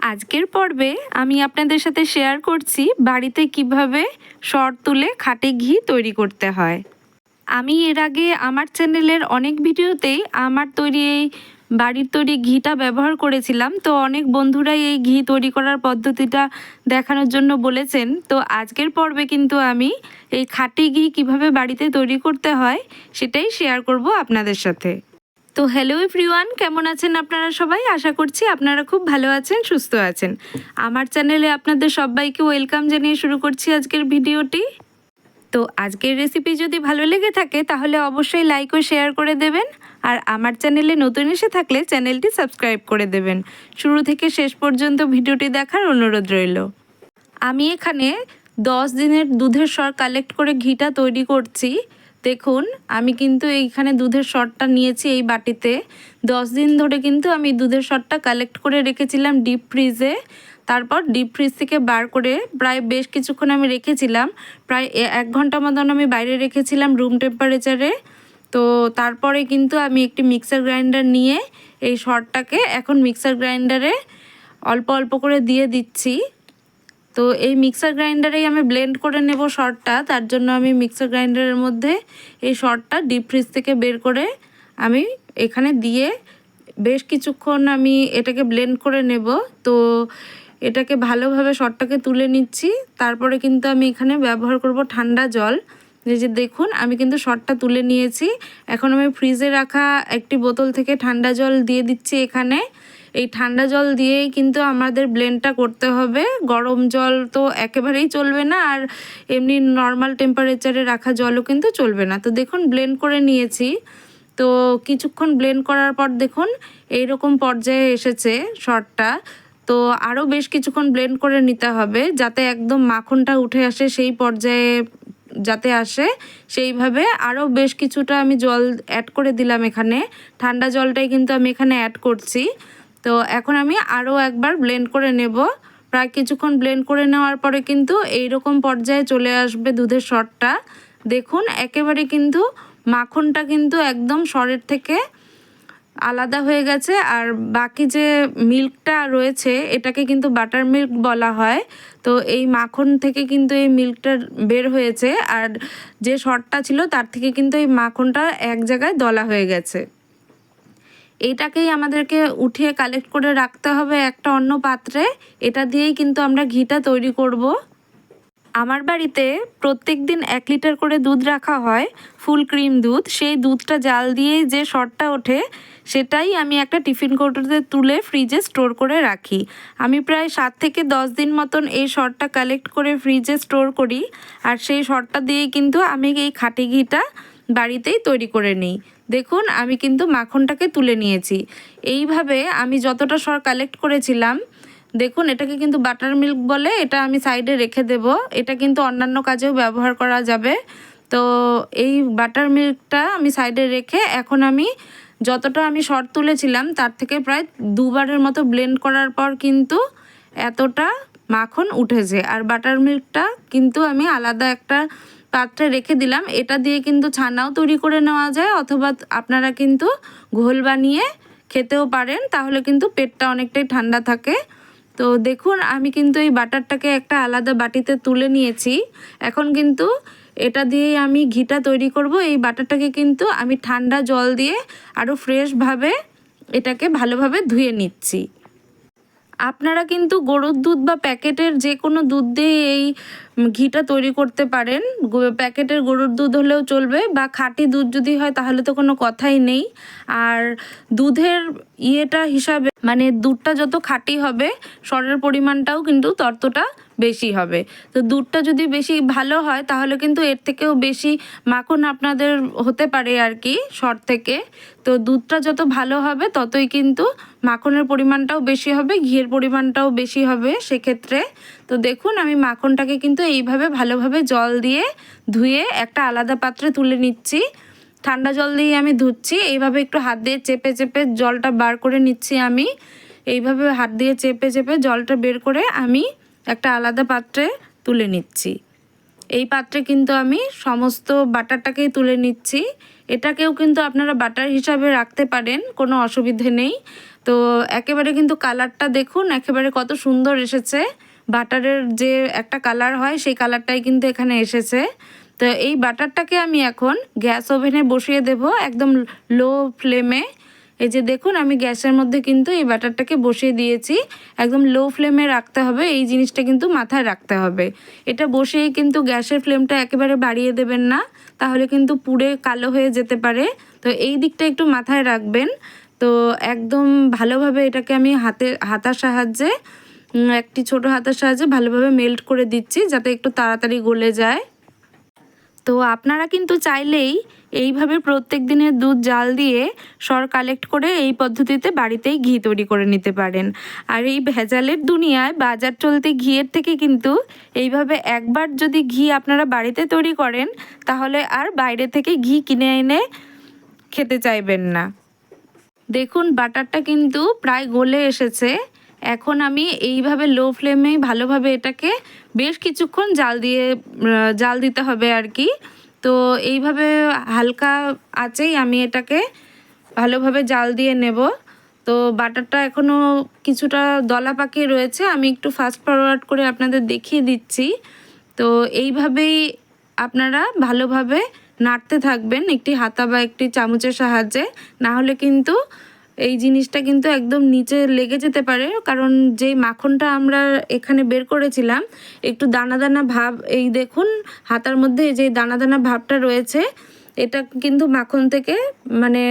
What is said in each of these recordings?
আজকের পর্বে আমি আপনাদের সাথে শেয়ার করছি বাড়িতে কীভাবে শর্ট তুলে খাটে ঘি তৈরি করতে হয়। আমি এর আগে আমার চ্যানেলের অনেক ভিডিওতেই আমার তৈরি এই বাড়ির তৈরি ঘিটা ব্যবহার করেছিলাম। তো অনেক বন্ধুরাই এই ঘি তৈরি করার পদ্ধতিটা দেখানোর জন্য বলেছেন। তো আজকের পর্বে কিন্তু আমি এই খাঁটি ঘি কীভাবে বাড়িতে তৈরি করতে হয় সেটাই শেয়ার করব আপনাদের সাথে। তো হ্যালো এভরিওয়ান কেমন আছেন আপনারা সবাই? আশা করছি আপনারা খুব ভালো আছেন, সুস্থ আছেন। আমার চ্যানেলে আপনাদের সবাইকে ওয়েলকাম জানিয়ে শুরু করছি আজকের ভিডিওটি। তো আজকের রেসিপি যদি ভালো লেগে থাকে, তাহলে অবশ্যই লাইক ও শেয়ার করে দেবেন। আর আমার চ্যানেলে নতুন এসে থাকলে চ্যানেলটি সাবস্ক্রাইব করে দেবেন। শুরু থেকে শেষ পর্যন্ত ভিডিওটি দেখার অনুরোধ রইল। আমি এখানে দশ দিনের দুধের সর কালেক্ট করে ঘিটা তৈরি করছি। দেখুন, আমি কিন্তু এইখানে দুধের সরটা নিয়েছি এই বাটিতে। দশ দিন ধরে কিন্তু আমি দুধের সরটা কালেক্ট করে রেখেছিলাম ডিপ ফ্রিজে তারপর ডিপ ফ্রিজ থেকে বার করে প্রায় বেশ কিছুক্ষণ আমি রেখেছিলাম। প্রায় এক ঘণ্টা মতন আমি বাইরে রেখেছিলাম রুম টেম্পারেচারে তো তারপরে কিন্তু আমি একটি মিক্সার গ্রাইন্ডার নিয়ে এই সরটাকে এখন মিক্সার গ্রাইন্ডারে অল্প অল্প করে দিয়ে দিচ্ছি। তো এই মিক্সার গ্রাইন্ডারেই আমি ব্লেন্ড করে নেব শর্টটা তার জন্য আমি মিক্সার গ্রাইন্ডারের মধ্যে এই শর্টটা ডিপ ফ্রিজ থেকে বের করে আমি এখানে দিয়ে বেশ কিছুক্ষণ আমি এটাকে ব্লেন্ড করে নেব। তো এটাকে ভালোভাবে শর্টটাকে তুলে নিচ্ছি। তারপরে কিন্তু আমি এখানে ব্যবহার করব ঠান্ডা জল। এই যে দেখুন, আমি কিন্তু শর্টটা তুলে নিয়েছি। এখন আমি ফ্রিজে রাখা একটি বোতল থেকে ঠান্ডা জল দিয়ে দিচ্ছি এখানে। এই ঠান্ডা জল দিয়েই কিন্তু আমাদের ব্লেন্ডটা করতে হবে। গরম জল তো একেবারেই চলবে না, আর এমনি নর্মাল টেম্পারেচারে রাখা জলও কিন্তু চলবে না। তো দেখুন ব্লেন্ড করে নিয়েছি। তো কিছুক্ষণ ব্লেন্ড করার পর দেখুন এই রকম পর্যায়ে এসেছে শর্টটা তো আরও বেশ কিছুক্ষণ ব্লেন্ড করে নিতে হবে, যাতে একদম মাখনটা উঠে আসে সেই পর্যায়ে যাতে আসে। সেইভাবে আরও বেশ কিছুটা আমি জল অ্যাড করে দিলাম এখানে। ঠান্ডা জলটাই কিন্তু আমি এখানে অ্যাড করছি। তো এখন আমি আরও একবার ব্লেন্ড করে নেব। প্রায় কিছুক্ষণ ব্লেন্ড করে নেওয়ার পরে কিন্তু এই রকম পর্যায়ে চলে আসবে দুধের সরটা দেখুন, একেবারে কিন্তু মাখনটা কিন্তু একদম সরের থেকে আলাদা হয়ে গেছে। আর বাকি যে মিল্কটা রয়েছে, এটাকে কিন্তু বাটার মিল্ক বলা হয়। তো এই মাখন থেকে কিন্তু এই মিল্কটা বের হয়েছে। আর যে শর্টটা ছিল, তার থেকে কিন্তু এই মাখনটা এক জায়গায় দলা হয়ে গেছে। এইটাকেই আমাদেরকে উঠিয়ে কালেক্ট করে রাখতে হবে একটা অন্য পাত্রে। এটা দিয়েই কিন্তু আমরা ঘিটা তৈরি করব। আমার বাড়িতে প্রত্যেক দিন এক লিটার করে দুধ রাখা হয়, ফুল ক্রিম দুধ। সেই দুধটা জাল দিয়েই যে শর্টটা ওঠে, সেটাই আমি একটা টিফিন কৌটোতে তুলে ফ্রিজে স্টোর করে রাখি। আমি প্রায় সাত থেকে দশ দিন মতন এই শর্টটা কালেক্ট করে ফ্রিজে স্টোর করি। আর সেই শর্টটা দিয়েই কিন্তু আমি এই খাঁটি ঘিটা বাড়িতেই তৈরি করে নিই। দেখুন, আমি কিন্তু মাখনটাকে তুলে নিয়েছি। এইভাবে আমি যতটা সর কালেক্ট করেছিলাম, দেখুন, এটাকে কিন্তু বাটার মিল্ক বলে, এটা আমি সাইডে রেখে দেব। এটা কিন্তু অন্যান্য কাজেও ব্যবহার করা যাবে। তো এই বাটার মিল্কটা আমি সাইডে রেখে এখন আমি যতটা আমি শর্ট তুলেছিলাম, তার থেকে প্রায় দুবারের মতো ব্লেন্ড করার পর কিন্তু এতটা মাখন উঠেছে। আর বাটার মিল্কটা কিন্তু আমি আলাদা একটা পাত্রে রেখে দিলাম। এটা দিয়ে কিন্তু ছানাও তৈরি করে নেওয়া যায় অথবা আপনারা কিন্তু ঘোল বানিয়ে খেতেও পারেন, তাহলে কিন্তু পেটটা অনেকটাই ঠান্ডা থাকে। তো দেখুন, আমি কিন্তু এই বাটারটাকে একটা আলাদা বাটিতে তুলে নিয়েছি। এখন কিন্তু এটা দিয়েই আমি ঘিটা তৈরি করব। এই বাটারটাকে কিন্তু আমি ঠান্ডা জল দিয়ে আরও ফ্রেশভাবে এটাকে ভালোভাবে ধুয়ে নিচ্ছি। আপনারা কিন্তু গরুর দুধ বা প্যাকেটের যে কোনো দুধ দিয়ে এই ঘিটা তৈরি করতে পারেন। প্যাকেটের গরুর দুধ হলেও চলবে বা খাঁটি দুধ যদি হয় তাহলে তো কোনো কথাই নেই। আর দুধের ইয়েটা হিসাবে মানে দুধটা যত খাঁটি হবে, স্বরের পরিমাণটাও কিন্তু ততটা বেশি হবে। তো দুধটা যদি বেশি ভালো হয়, তাহলে কিন্তু এর থেকেও বেশি মাখন আপনাদের হতে পারে আর কি সর থেকে। তো দুধটা যত ভালো হবে, ততই কিন্তু মাখনের পরিমাণটাও বেশি হবে, ঘিয়ের পরিমাণটাও বেশি হবে সেক্ষেত্রে। তো দেখুন, আমি মাখনটাকে কিন্তু এইভাবে ভালোভাবে জল দিয়ে ধুয়ে একটা আলাদা পাত্রে তুলে নিচ্ছি। ঠান্ডা জল দিয়ে আমি ধুচ্ছি, এইভাবে একটু হাত দিয়ে চেপে চেপে জলটা বার করে নিচ্ছি আমি। এইভাবে হাত দিয়ে চেপে চেপে জলটা বের করে আমি একটা আলাদা পাত্রে তুলে নিচ্ছি। এই পাত্রে কিন্তু আমি সমস্ত বাটারটাকেই তুলে নিচ্ছি। এটাকেও কিন্তু আপনারা বাটার হিসাবে রাখতে পারেন, কোনো অসুবিধে নেই। তো একেবারে কিন্তু কালারটা দেখুন, একেবারে কত সুন্দর এসেছে। বাটারের যে একটা কালার হয়, সেই কালারটাই কিন্তু এখানে এসেছে। তো এই বাটারটাকে আমি এখন গ্যাস ওভেনে বসিয়ে দেব, একদম লো ফ্লেমে। এই যে দেখুন, আমি গ্যাসের মধ্যে কিন্তু এই বাটারটাকে বসিয়ে দিয়েছি। একদম লো ফ্লেমে রাখতে হবে, এই জিনিসটা কিন্তু মাথায় রাখতে হবে। এটা বসেই কিন্তু গ্যাসের ফ্লেমটা একেবারে বাড়িয়ে দেবেন না, তাহলে কিন্তু পুড়ে কালো হয়ে যেতে পারে। তো এই দিকটা একটু মাথায় রাখবেন। তো একদম ভালোভাবে এটাকে আমি হাতে, হাতার সাহায্যে একটি ছোট হাতার সাহায্যে ভালোভাবে মেল্ট করে দিচ্ছি, যাতে একটু তাড়াতাড়ি গলে যায়। তো আপনারা কিন্তু চাইলেই এইভাবে প্রত্যেক দিনের দুধ জাল দিয়ে সর কালেক্ট করে এই পদ্ধতিতে বাড়িতেই ঘি তৈরি করে নিতে পারেন। আর এই ভেজালের দুনিয়ায় বাজার চলতে ঘিয়ের থেকে কিন্তু এইভাবে একবার যদি ঘি আপনারা বাড়িতে তৈরি করেন, তাহলে আর বাইরে থেকে ঘি কিনে এনে খেতে চাইবেন না। দেখুন, বাটারটা কিন্তু প্রায় গলে এসেছে। এখন আমি এইভাবে লো ফ্লেমে ভালোভাবে এটাকে বেশ কিছুক্ষণ জাল দিয়ে জাল দিতে হবে আর কি। তো এইভাবে হালকা আছেই আমি এটাকে ভালোভাবে জাল দিয়ে নেব। তো বাটারটা এখনও কিছুটা দলা পাকিয়ে রয়েছে, আমি একটু ফাস্ট ফরওয়ার্ড করে আপনাদের দেখিয়ে দিচ্ছি। তো এইভাবেই আপনারা ভালোভাবে নাড়তে থাকবেন একটি হাতা বা একটি চামচের সাহায্যে, না হলে কিন্তু এই জিনিসটা কিন্তু একদম নিচে লেগে যেতে পারে, কারণ যে মাখনটা আমরা এখানে বের করেছিলাম, একটু দানা দানা ভাব, এই দেখুন হাতার মধ্যে যে দানা দানা ভাবটা রয়েছে, এটা কিন্তু মাখন থেকে মানে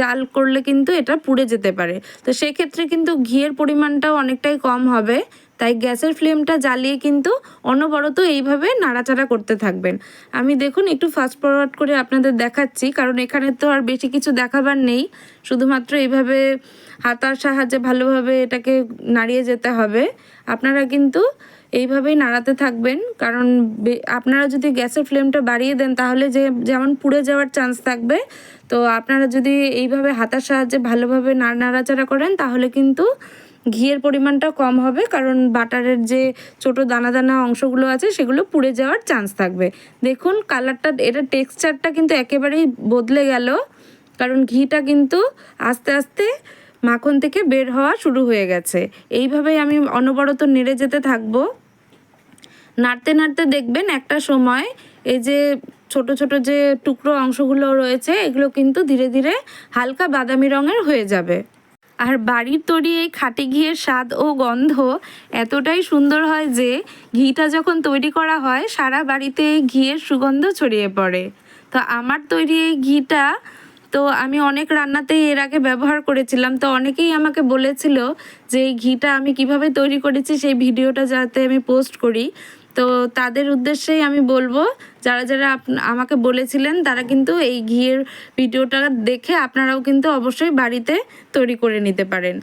জাল করলে কিন্তু এটা পুড়ে যেতে পারে। তো সেক্ষেত্রে কিন্তু ঘিয়ের পরিমাণটাও অনেকটাই কম হবে। তাই গ্যাসের ফ্লেমটা জ্বালিয়ে কিন্তু অনবরত এইভাবে নাড়াচাড়া করতে থাকবেন। আমি দেখুন একটু ফাস্ট ফরওয়ার্ড করে আপনাদের দেখাচ্ছি, কারণ এখানে তো আর বেশি কিছু দেখাবার নেই। শুধুমাত্র এইভাবে হাতার সাহায্যে ভালোভাবে এটাকে নাড়িয়ে যেতে হবে। আপনারা কিন্তু এইভাবেই নাড়াতে থাকবেন, কারণ আপনারা যদি গ্যাসের ফ্লেমটা বাড়িয়ে দেন তাহলে যে, যেমন পুড়ে যাওয়ার চান্স থাকবে। তো আপনারা যদি এইভাবে হাতার সাহায্যে ভালোভাবে নাড় নাড়াচাড়া করেন তাহলে কিন্তু ঘিয়ের পরিমাণটা কম হবে, কারণ বাটারের যে ছোট দানা দানা অংশগুলো আছে সেগুলো পুড়ে যাওয়ার চান্স থাকবে। দেখুন কালারটা এটা টেক্সচারটা কিন্তু একেবারেই বদলে গেল, কারণ ঘিটা কিন্তু আস্তে আস্তে মাখন থেকে বের হওয়া শুরু হয়ে গেছে। এইভাবেই আমি অনবরত নেড়ে যেতে থাকব। নাড়তে নাড়তে দেখবেন একটা সময় এই যে ছোট ছোট যে টুকরো অংশগুলো রয়েছে, এগুলো কিন্তু ধীরে ধীরে হালকা বাদামি রঙের হয়ে যাবে। আর বাড়ির তৈরি এই খাঁটি ঘিয়ের স্বাদ ও গন্ধ এতটাই সুন্দর হয় যে ঘিটা যখন তৈরি করা হয়, সারা বাড়িতে ঘিয়ের সুগন্ধ ছড়িয়ে পড়ে। তো আমার তৈরি এই ঘিটা, তো আমি অনেক রান্নাতেই এর আগে ব্যবহার করেছিলাম। তো অনেকেই আমাকে বলেছিল যে এই ঘিটা আমি কীভাবে তৈরি করেছি, সেই ভিডিওটা যাতে আমি পোস্ট করি। তো তাদের উদ্দেশ্যেই আমি বলব, যারা যারা আমাকে বলেছিলেন তারা কিন্তু এই ঘিয়ের ভিডিওটা দেখে আপনারাও কিন্তু অবশ্যই বাড়িতে তৈরি করে নিতে পারেন।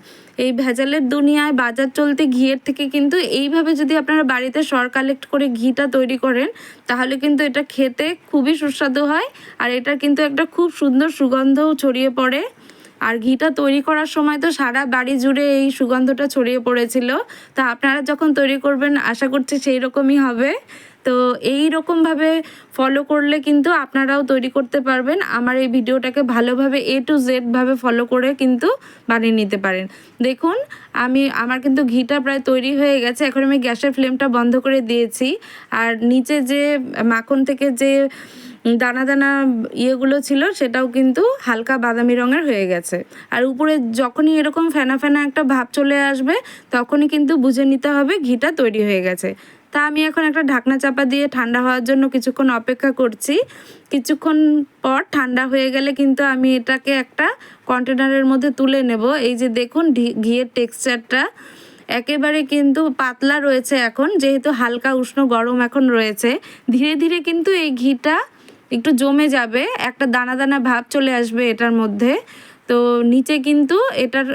এই ভেজালের দুনিয়ায় বাজার চলতে ঘিয়ের থেকে কিন্তু এইভাবে যদি আপনারা বাড়িতে সর কালেক্ট করে ঘিটা তৈরি করেন, তাহলে কিন্তু এটা খেতে খুবই সুস্বাদু হয় আর এটা কিন্তু একটা খুব সুন্দর সুগন্ধও ছড়িয়ে পড়ে। আর ঘিটা তৈরি করার সময় তো সারা বাড়ি জুড়ে এই সুগন্ধটা ছড়িয়ে পড়েছিল। তা আপনারা যখন তৈরি করবেন, আশা করছি সেই রকমই হবে। তো এই রকমভাবে ফলো করলে কিন্তু আপনারাও তৈরি করতে পারবেন। আমার এই ভিডিওটাকে ভালোভাবে এ টু জেড ভাবে ফলো করে কিন্তু বানিয়ে নিতে পারেন। দেখুন, আমি, আমার কিন্তু ঘিটা প্রায় তৈরি হয়ে গেছে। এখন আমি গ্যাসের ফ্লেমটা বন্ধ করে দিয়েছি। আর নিচে যে মাখন থেকে যে দানা দানা ইয়েগুলো ছিল, সেটাও কিন্তু হালকা বাদামি রঙের হয়ে গেছে। আর উপরে যখনই এরকম ফেনা ফেনা একটা ভাব চলে আসবে, তখনই কিন্তু বুঝে নিতে হবে ঘিটা তৈরি হয়ে গেছে। তা আমি এখন একটা ঢাকনা চাপা দিয়ে ঠান্ডা হওয়ার জন্য কিছুক্ষণ অপেক্ষা করছি। কিছুক্ষণ পর ঠান্ডা হয়ে গেলে কিন্তু আমি এটাকে একটা কন্টেনারের মধ্যে তুলে নেব। এই যে দেখুন ঘিয়ের টেক্সচারটা, একেবারে কিন্তু পাতলা রয়েছে এখন, যেহেতু হালকা উষ্ণ গরম এখন রয়েছে। ধীরে ধীরে কিন্তু এই ঘিটা একটু জমে যাবে, একটা দানা দানা ভাব চলে আসবে এটার মধ্যে। তো নিচে কিন্তু এটার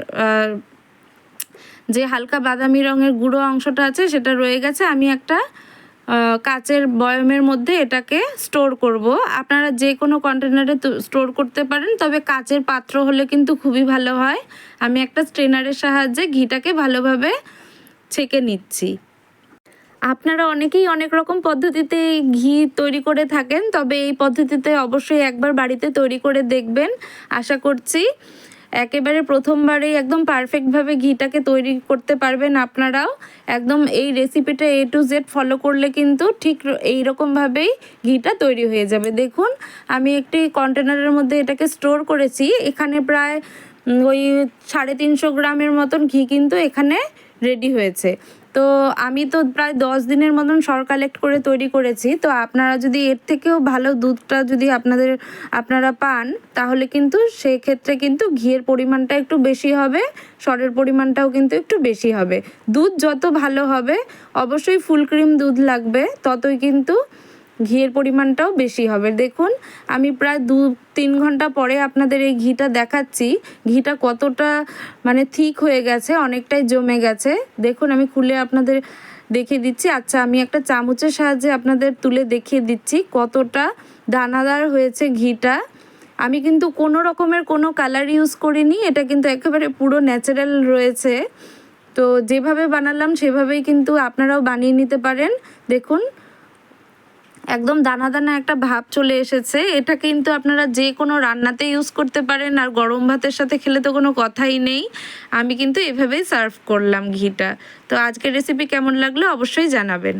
যে হালকা বাদামি রঙের গুঁড়ো অংশটা আছে সেটা রয়ে গেছে। আমি একটা কাচের বয়মের মধ্যে এটাকে স্টোর করব। আপনারা যে কোনো কন্টেনারে স্টোর করতে পারেন, তবে কাচের পাত্র হলে কিন্তু খুবই ভালো হয়। আমি একটা স্ট্রেনারের সাহায্যে ঘিটাকে ভালোভাবে ছেঁকে নিচ্ছি। আপনারা অনেকেই অনেক রকম পদ্ধতিতে ঘি তৈরি করে থাকেন, তবে এই পদ্ধতিতে অবশ্যই একবার বাড়িতে তৈরি করে দেখবেন, আশা করছি। একেবারে প্রথমবারেই একদম পারফেক্টভাবে ঘিটাকে তৈরি করতে পারবেন আপনারাও। একদম এই রেসিপিটা এ টু জেড ফলো করলে কিন্তু ঠিক এই রকমভাবেই ঘিটা তৈরি হয়ে যাবে। দেখুন, আমি একটি কন্টেনারের মধ্যে এটাকে স্টোর করেছি। এখানে প্রায় ওই সাড়ে তিনশো গ্রামের মতন ঘি কিন্তু এখানে রেডি হয়েছে। তো আমি তো প্রায় দশ দিনের মতন সর কালেক্ট করে তৈরি করেছি। তো আপনারা যদি এর থেকেও ভালো দুধটা যদি আপনাদের, আপনারা পান, তাহলে কিন্তু সেক্ষেত্রে কিন্তু ঘিয়ের পরিমাণটা একটু বেশি হবে, সরের পরিমাণটাও কিন্তু একটু বেশি হবে। দুধ যত ভালো হবে, অবশ্যই ফুল ক্রিম দুধ লাগবে, ততই কিন্তু ঘিয়ের পরিমাণটাও বেশি হবে। দেখুন, আমি প্রায় দু তিন ঘণ্টা পরে আপনাদের এই ঘিটা দেখাচ্ছি। ঘিটা কতটা মানে থিক হয়ে গেছে, অনেকটাই জমে গেছে। দেখুন, আমি খুলে আপনাদের দেখিয়ে দিচ্ছি। আচ্ছা আমি একটা চামচের সাহায্যে আপনাদের তুলে দেখিয়ে দিচ্ছি কতটা দানাদার হয়েছে ঘিটা। আমি কিন্তু কোনো রকমের কোনো কালার ইউজ করিনি, এটা কিন্তু একেবারে পুরো ন্যাচারাল রয়েছে। তো যেভাবে বানালাম, সেভাবেই কিন্তু আপনারাও বানিয়ে নিতে পারেন। দেখুন একদম দানা দানা একটা ভাব চলে এসেছে। এটা কিন্তু আপনারা যে কোনো রান্নাতে ইউজ করতে পারেন আর গরম ভাতের সাথে খেলে তো কোনো কথাই নেই। আমি কিন্তু এভাবেই সার্ভ করলাম ঘিটা। তো আজকের রেসিপি কেমন লাগল অবশ্যই জানাবেন।